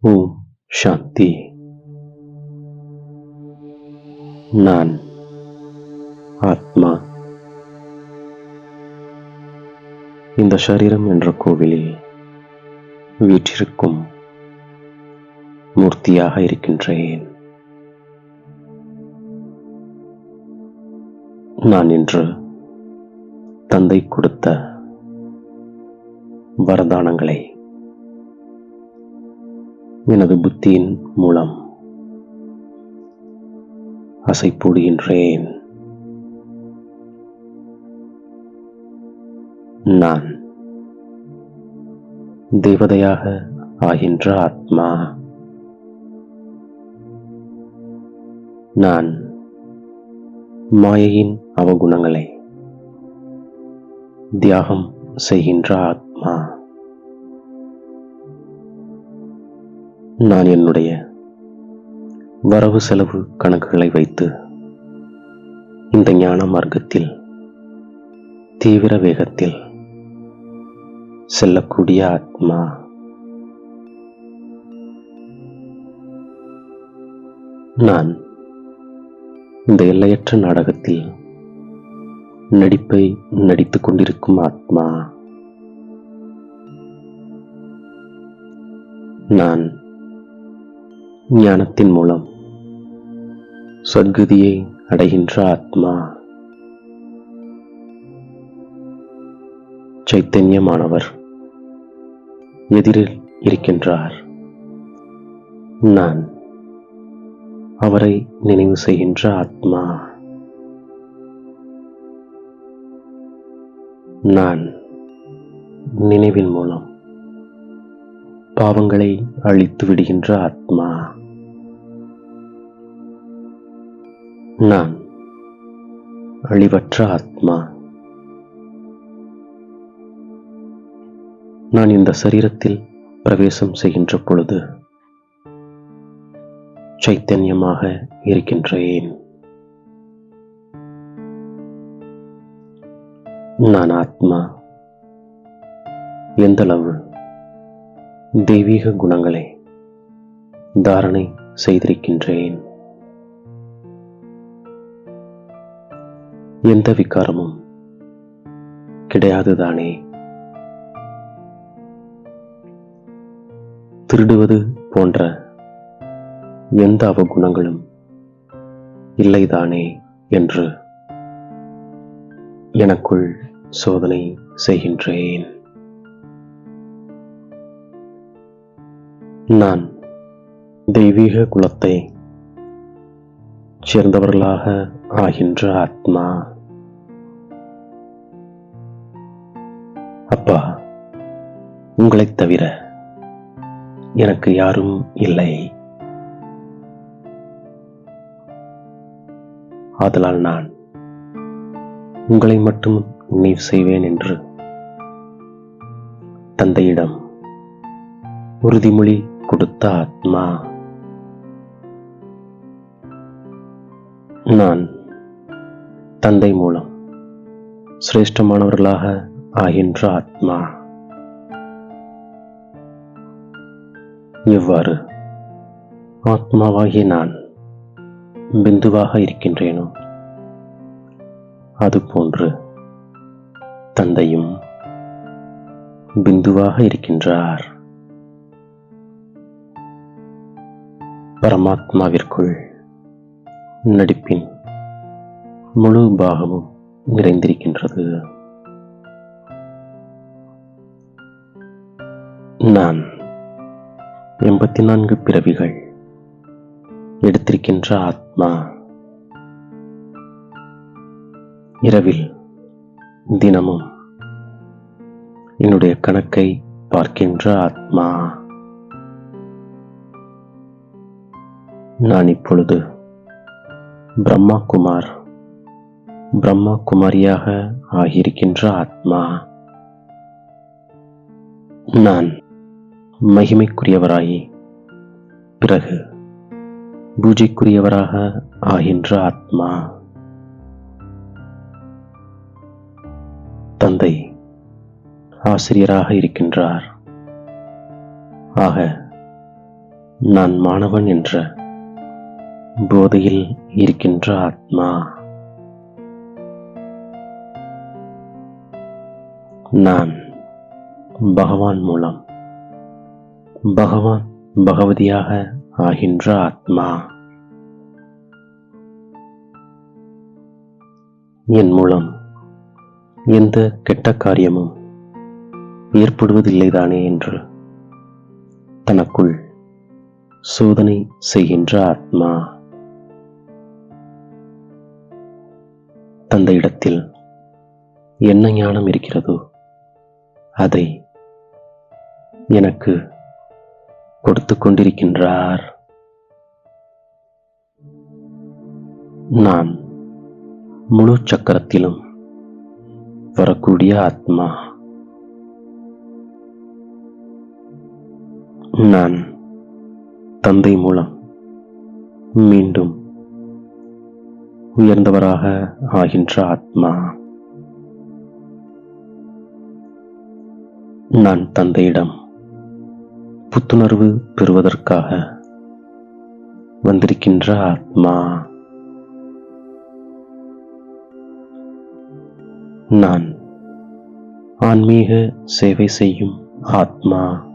ஓம் சாந்தி. நான் ஆத்மா. இந்த சரீரம் என்ற கோவிலில் வீற்றிருக்கும் மூர்த்தியாக இருக்கின்றேன். நான் இன்று தந்தை கொடுத்த வரதானங்களை எனது புத்தியின் மூலம் அசைப்போடுகின்றேன் நான் தேவதையாக ஆகின்ற ஆத்மா. நான் மாயையின் அவகுணங்களை தியாகம் செய்கின்ற ஆத்மா. நான் என்னுடைய வரவு செலவு கணக்குகளை வைத்து இந்த ஞான மார்க்கத்தில் தீவிர வேகத்தில் செல்லக்கூடிய ஆத்மா நான் இந்த எல்லையற்ற நாடகத்தில் நடிப்பை நடித்துக் கொண்டிருக்கும் ஆத்மா. நான் ஞானத்தின் மூலம். சத்குதியை அடைகின்ற ஆத்மா. சைத்தன்யமானவர் எதிரில் இருக்கின்றார். நான் அவரை நினைவு செய்கின்ற ஆத்மா. நான் நினைவின் மூலம். பாவங்களை அழித்து விடுகின்ற ஆத்மா. நான் அழிவற்ற ஆத்மா. நான் இந்த சரீரத்தில் பிரவேசம் செய்கின்ற பொழுது சைத்தன்யமாக இருக்கின்றேன். நான் ஆத்மா. எந்தளவு தெய்வீக குணங்களை தாரணை செய்திருக்கின்றேன். எந்த விகாரமும் கிடையாதுதானே? திருடுவது போன்ற எந்த அவகுணங்களும் இல்லைதானே என்று எனக்குள் சோதனை செய்கின்றேன். நான் தெய்வீக குலத்தை சேர்ந்தவர்களாக ஆகின்ற ஆத்மா. அப்பா உங்களைத் தவிர எனக்கு யாரும் இல்லை. ஆதலால் நான் உங்களை மட்டும் நினைவு செய்வேன் என்று தந்தையிடம் உறுதிமொழி கொடுத்த ஆத்மா. நான் தந்தை மூலம் சிரேஷ்டமானவர்களாக ஆகின்ற ஆத்மா. எவ்வாறு ஆத்மாவாகிய நான் பிந்துவாக இருக்கின்றேனோ அதுபோன்று தந்தையும் பிந்துவாக இருக்கின்றார். பரமாத்மாவிற்குள் நடிப்பின் முழு பாகமும் நிறைந்திருக்கின்றது. நான் எண்பத்தி நான்கு பிறவிகள் எடுத்திருக்கின்ற ஆத்மா இரவில் தினமும் என்னுடைய கணக்கை பார்க்கின்ற ஆத்மா. நான் இப்பொழுது பிரம்மா குமார் பிரம்மா குமாரியாக ஆகியிருக்கின்ற ஆத்மா. நான் மகிமைக்குரியவராகி பிறகு பூஜைக்குரியவராக ஆகின்ற ஆத்மா. தந்தை ஆசிரியராக இருக்கின்றார். ஆக நான் மாணவன் என்ற போதையில் இருக்கின்ற ஆத்மா. நான் பகவான் மூலம் பகவான் பகவதியாக ஆகின்ற ஆத்மா. என் மூலம் எந்த கெட்ட காரியமும் ஏற்படுவதில்லைதானே என்று தனக்குள் சோதனை செய்கின்ற ஆத்மா. அந்த இடத்தில் என்ன ஞானம் இருக்கிறதோ அதை எனக்கு கொடுத்து கொண்டிருக்கின்றார். நான் முழு சக்கரத்திலும் வரக்கூடிய ஆத்மா. நான் தந்தை மூலம் மீண்டும் உயர்ந்தவராக ஆகின்ற ஆத்மா. நான் தந்தையிடம் புத்துணர்வு பெறுவதற்காக வந்திருக்கின்ற ஆத்மா. நான் ஆன்மீக சேவை செய்யும் ஆத்மா.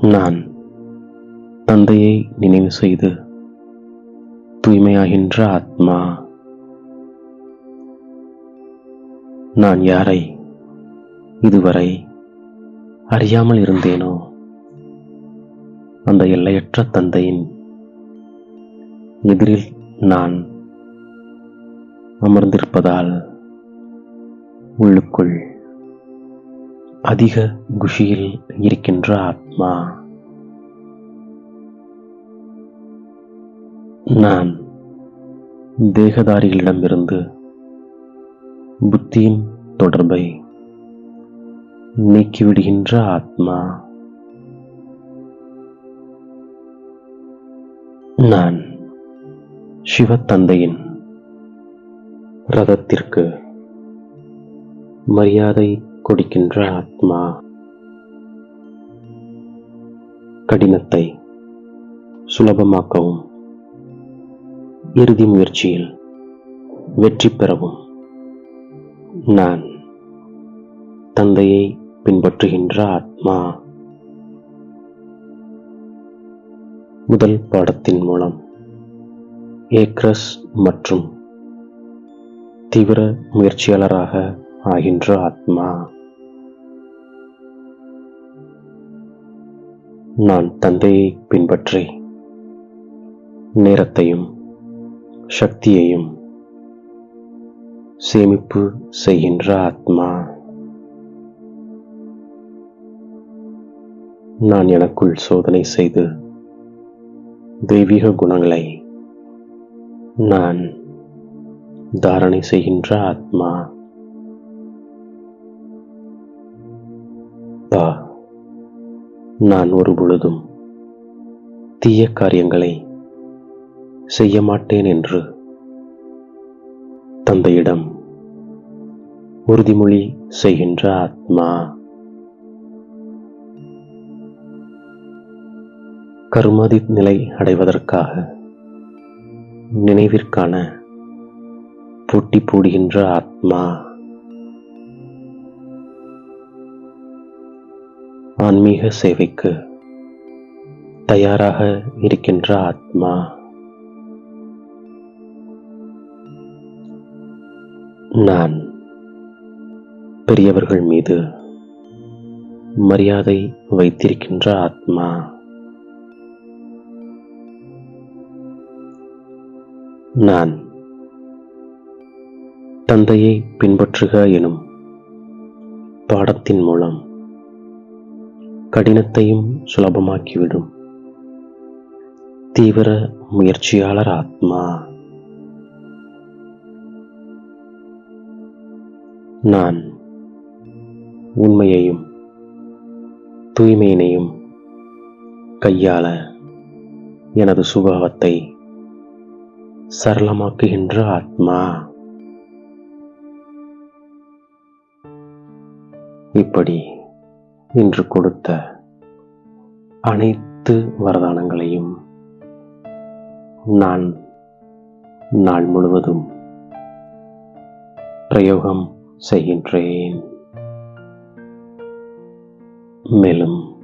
நான் தந்தையை நினைவு செய்து தூய்மையாகின்ற ஆத்மா. நான் யாரை இதுவரை அறியாமல் இருந்தேனோ அந்த எல்லையற்ற தந்தையின் எதிரில் நான் அமர்ந்திருப்பதால் உள்ளுக்குள் அதிக குஷியில் இருக்கின்ற ஆத்மா. நான் தேகதாரிகளிடமிருந்து புத்தியின் தொடர்பை நீக்கிவிடுகின்ற ஆத்மா. நான் சிவத்தந்தையின் ரதத்திற்கு மரியாதை கொடுக்கின்ற ஆத்மா. கடினத்தை சுலபமாக்கவும் இறுதி முயற்சியில் வெற்றி பெறவும் நான் தந்தையை பின்பற்றுகின்ற ஆத்மா முதல் பாடத்தின் மூலம் ஏக்ரஸ் மற்றும் தீவிர முயற்சியாளராக ஆகின்ற ஆத்மா. நான் தந்தையை பின்பற்றி நேரத்தையும் சக்தியையும் சேமிப்பு செய்கின்ற ஆத்மா. நான் எனக்குள் சோதனை செய்து தெய்வீக குணங்களை நான் தாரணை செய்கின்ற ஆத்மா. பா நான் ஒரு பொழுதும் தீய காரியங்களை செய்ய மாட்டேன் என்று. தந்தையிடம் உறுதிமொழி செய்கின்ற ஆத்மா கருமாதி நிலை அடைவதற்காக நினைவிற்கான போட்டி போடுகின்ற ஆத்மா ஆன்மீக சேவைக்கு தயாராக இருக்கின்ற ஆத்மா. நான் பெரியவர்கள் மீது மரியாதை வைத்திருக்கின்ற ஆத்மா. நான் தந்தையை பின்பற்றுக எனும் பாடத்தின் மூலம் கடினத்தையும் சுலபமாக்கிவிடும் தீவிர முயற்சியாளர் ஆத்மா. நான் உண்மையையும் தூய்மையினையும் கையாள எனது சுபாவத்தை சரளமாக்குகின்ற ஆத்மா. இப்படி இன்று கொடுத்த அனைத்து வரதானங்களையும் நான் நாள் முழுவதும் பிரயோகம் செய்கின்றேன். மேலும்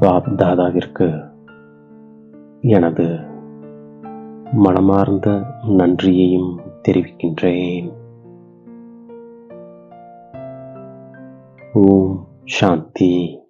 பாப் தாதாவிற்கு எனது மனமார்ந்த நன்றியையும் தெரிவிக்கின்றேன். ஓம் சாந்தி.